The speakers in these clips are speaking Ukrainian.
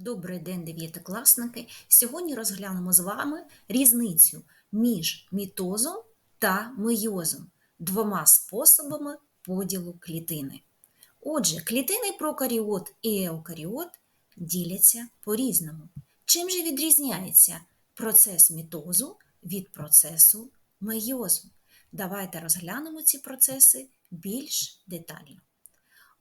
Добрий день, дев'ятикласники! Сьогодні розглянемо з вами різницю між мітозом та мейозом, двома способами поділу клітини. Отже, клітини прокаріот і еукаріот діляться по-різному. Чим же відрізняється процес мітозу від процесу мейозу? Давайте розглянемо ці процеси більш детально.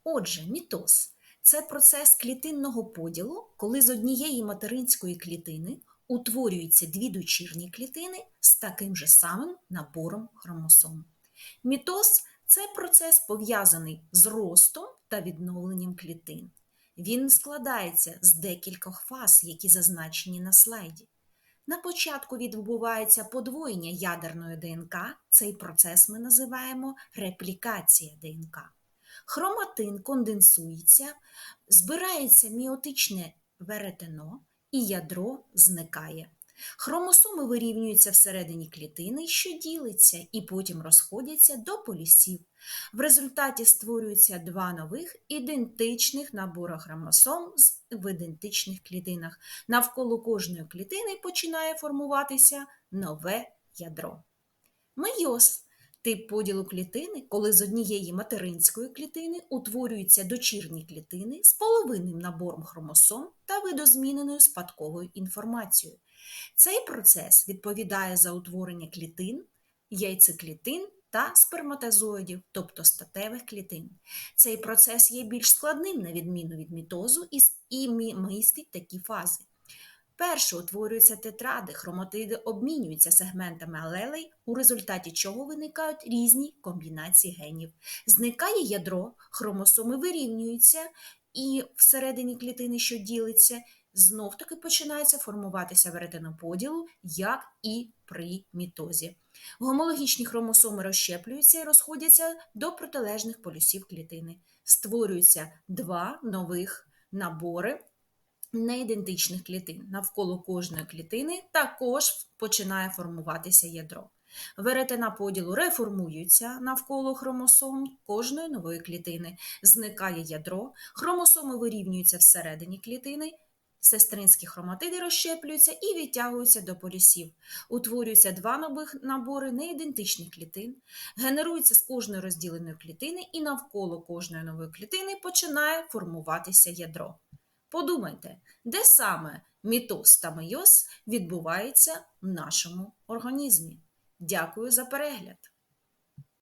Отже, мітоз це процес клітинного поділу, коли з однієї материнської клітини утворюються дві дочірні клітини з таким же самим набором хромосом. Мітоз це процес пов'язаний з ростом та відновленням клітин. Він складається з декількох фаз, які зазначені на слайді. На початку відбувається подвоєння ядерної ДНК. Цей процес ми називаємо реплікація ДНК. Хроматин конденсується, збирається міотичне веретено і ядро зникає. Хромосоми вирівнюються всередині клітини, що ділиться, і потім розходяться до полісів. В результаті створюються два нових ідентичних набори хромосом в ідентичних клітинах. Навколо кожної клітини починає формуватися нове ядро. Мейоз Тип поділу клітини, коли з однієї материнської клітини утворюються дочірні клітини з половинним набором хромосом та видозміненою спадковою інформацією. Цей процес відповідає за утворення клітин, яйцеклітин та сперматозоїдів, тобто статевих клітин. Цей процес є більш складним, на відміну від мітозу, і містить такі фази. Перше утворюються тетради, хроматиди обмінюються сегментами алелей, у результаті чого виникають різні комбінації генів. Зникає ядро, хромосоми вирівнюються, і всередині клітини, що ділиться, знов таки починається формуватися веретеноподілу, як і при мітозі. Гомологічні хромосоми розщеплюються і розходяться до протилежних полюсів клітини. Створюються два нових набори неідентичних клітин. Навколо кожної клітини також починає формуватися ядро. Веретена поділу реформуються навколо хромосом кожної нової клітини. Зникає ядро, хромосоми вирівнюються всередині клітини, сестринські хроматиди розщеплюються і відтягуються до полісів. Утворюються два нових набори неідентичних клітин, генеруються з кожної розділеної клітини, і навколо кожної нової клітини починає формуватися ядро. Подумайте, де саме мітоз та мейоз відбувається в нашому організмі. Дякую за перегляд!